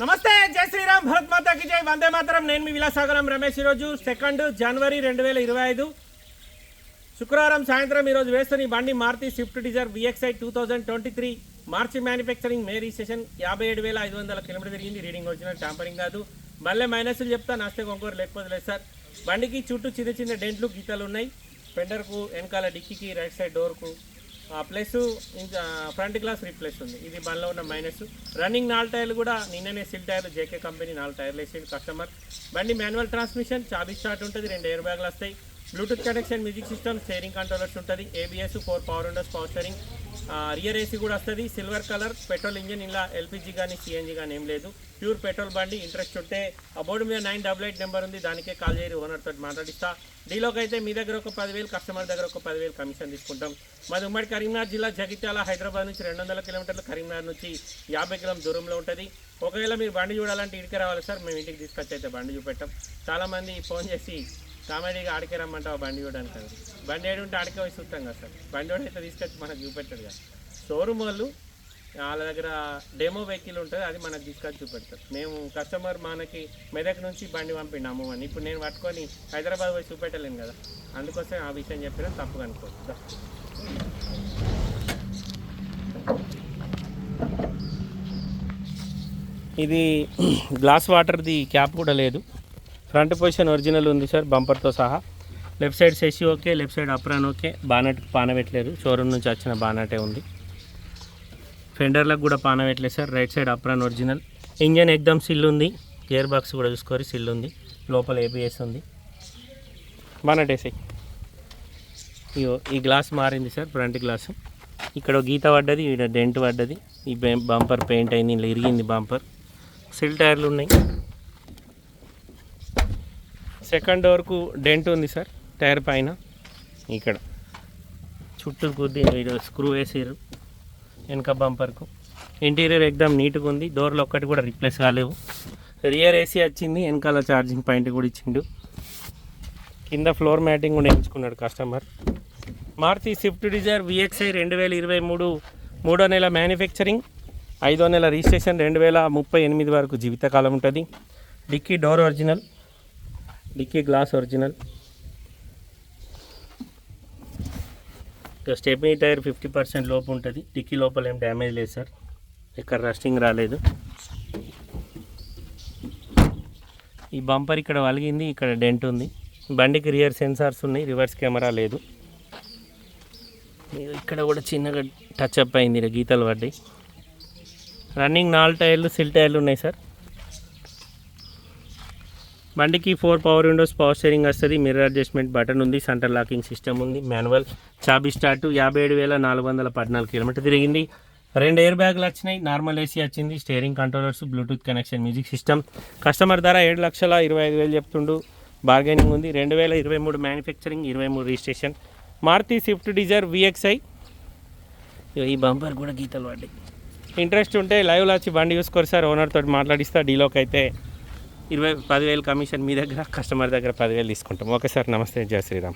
నమస్తే జై శ్రీరామ్ భరత్ మాతాకి జై. వందే మాతరం. నేను మీ విలాసాగరం రమేష్ ఈరోజు సెకండ్ జనవరి రెండు వేల ఇరవై ఐదు. శుక్రవారం సాయంత్రం ఈరోజు వేస్తున్న ఈ బండి Maruti swift dzire VXI two thousand twenty three March manufacturing May registration యాభై ఏడు వేల ఐదు వందల కిలోమీటర్ తిరిగింది. రీడింగ్ వచ్చిన ట్యాంపరింగ్ కాదు. మళ్ళీ మైనస్లు చెప్తా నాస్తే కొంకోరు లేకపోతే లేదు సార్. బండికి చుట్టూ చిన్న చిన్న డెంట్లు గీతలు ఉన్నాయి. ఫెండర్కు వెనకాల డిక్కీకి రైట్ సైడ్ డోర్కు ప్లస్ ఇంకా ఫ్రంట్ గ్లాస్ రీప్లేస్ ఉంది. ఇది బండ్లో ఉన్న మైనస్. రన్నింగ్ నాలుగు టైర్లు కూడా నిన్ననే సిల్ టైర్లు జేకే కంపెనీ నాలుగు టైర్లు వేసేది కస్టమర్. బండి మాన్యువల్ ట్రాన్స్మిషన్ చాబీ స్టార్ట్ ఉంటుంది రెండు ఎయిర్ బ్యాగ్లు వస్తాయి. Bluetooth connection music system steering controllers ఉంటుంది. ABS four power windows power steering rear AC కూడా వస్తుంది. సిల్వర్ కలర్ పెట్రోల్ ఇంజిన్ ఇలా ఎల్పిజి కానీ సిఎన్జి కానీ ఏం లేదు. ప్యూర్ పెట్రోల్ బండి ఇంట్రెస్ట్ ఉంటే ఆ బోర్డు మీద నైన్ డబల్ ఎయిట్ నెంబర్ ఉంది. దానికే కాల్ చేయరు ఓనర్ తోటి మాట్లాడిస్తా. డీలోకి అయితే మీ దగ్గర ఒక పదివేలు కస్టమర్ దగ్గర ఒక పదివేలు కమిషన్ తీసుకుంటాం. మాది ఉమ్మడి కరీంనగర్ జిల్లా జగిత్యాల హైదరాబాద్ నుంచి రెండు వందల కిలోమీటర్లు కరీంనగర్ నుంచి యాభై కిలోమీటర్ దూరంలో ఉంటుంది. ఒకవేళ మీరు బండి చూడాలంటే ఇంటికి రావాలి సార్. మేము ఇంటికి తీసుకొచ్చి అయితే బండి చూపెట్టాం. చాలామంది ఫోన్ చేసి కామెడీగా ఆడికే రమ్మంటావు? బండి చూడడానికి బండి ఏడు ఉంటే ఆడికే పోయి చూస్తాం కదా సార్. బండి వాడు అయితే తీసుకొచ్చి మనకు చూపెట్టాడు కదా. షోరూమ్ వాళ్ళు వాళ్ళ దగ్గర డెమో వెహికల్ ఉంటుంది అది మనకు తీసుకొచ్చి చూపెడతారు. మేము కస్టమర్ మనకి మెదక్ నుంచి బండి పంపిండాము అని ఇప్పుడు నేను పట్టుకొని హైదరాబాద్ పోయి చూపెట్టలేను కదా. అందుకోసం ఆ విషయం చెప్పినా తప్పుగా అనుకోవచ్చు ఇది గ్లాస్ వాటర్ది క్యాప్ కూడా లేదు. ఫ్రంట్ పొజిషన్ ఒరిజినల్ ఉంది సార్ బంపర్తో సహా. Left side సెసి okay left side apron okay. Bonnet పాన పెట్టలేదు. షోరూమ్ నుంచి వచ్చిన బానటే ఉంది. ఫెండర్లకు కూడా పానబెట్టలేదు sir. Right side apron original. Engine ఎగ్దమ్ సిల్ ఉంది. గేర్ బాక్స్ కూడా చూసుకోరు సిల్ ఉంది. లోపల ఏబిఎస్ ఉంది. బానట్ వేసాయి ఇగో ఈ గ్లాస్ మారింది సార్ ఫ్రంట్ గ్లాసు. ఇక్కడ గీత పడ్డది ఇక్కడ డెంట్ పడ్డది. ఈ బంపర్ పెయింట్ అయింది ఇలా ఇరిగింది బంపర్. సిల్ టైర్లు ఉన్నాయి. సెకండ్ డోర్కు డెంట్ ఉంది సార్ టైర్ పైన ఇక్కడ. చుట్టూ కొద్ది స్క్రూ వేసారు వెనక బంపర్కు. ఇంటీరియర్ ఎగ్దాం నీట్గా ఉంది డోర్లు ఒక్కటి కూడా రిప్లేస్ కాలేవు. రియర్ ఏసీ వచ్చింది వెనకాల ఛార్జింగ్ పాయింట్ కూడా ఇచ్చిండు. కింద ఫ్లోర్ మ్యాటింగ్ కూడా ఎంచుకున్నాడు customer. Maruti Swift Dzire VXI రెండు వేల ఇరవై మూడు మూడో నెల మ్యానుఫ్యాక్చరింగ్ ఐదో నెల రిజిస్ట్రేషన్ రెండు వేల ముప్పై ఎనిమిది వరకు జీవితకాలం ఉంటుంది. Dicky door original. Dicky glass original stepney tyre fifty percent లోపు ఉంటుంది. డిక్కీ లోపల ఏం డ్యామేజ్ లేదు సార్ ఇక్కడ రస్టింగ్ రాలేదు. ఈ బంపర్ ఇక్కడ వలిగింది ఇక్కడ డెంట్ ఉంది. బండికి రియర్ సెన్సార్స్ ఉన్నాయి రివర్స్ కెమెరా లేదు. ఇక్కడ కూడా చిన్నగా టచ్ అప్ అయింది గీతలు పడ్డాయి. రన్నింగ్ నాలుగు టైర్లు సిల్ టైర్లు ఉన్నాయి సార్ బండికి four power windows power steering వస్తుంది మిర్రర్ అడ్జస్ట్మెంట్ బటన్ ఉంది సెంటర్ లాకింగ్ సిస్టమ్ ఉంది మాన్యువల్ చాబీ స్టార్ట్ యాభై ఏడు వేల నాలుగు వందల పద్నాలుగు కిలోమీటర్ తిరిగింది. రెండు ఎయిర్ బ్యాగులు వచ్చినాయి నార్మల్ ఏసీ వచ్చింది steering controllers Bluetooth connection music system. Customer ధర ఏడు లక్షల ఇరవై ఐదు వేలు చెప్తుండు. బార్గెనింగ్ ఉంది రెండు వేల ఇరవై మూడు మ్యానుఫ్యాక్చరింగ్ ఇరవై మూడు registration. Maruti Swift Dzire VXI ఈ బంపర్ కూడా గీతలు పడ్డాయి. ఇంట్రెస్ట్ ఉంటే లైవ్లో వచ్చి బండి చూసుకోరు సార్ ఓనర్తో మాట్లాడిస్తా డీలోకి అయితే ఇరవై పదివేలు కమిషన్ మీ దగ్గర కస్టమర్ దగ్గర పదివేలు తీసుకుంటాం. ఓకే సార్ నమస్తే. జయ శ్రీరామ్.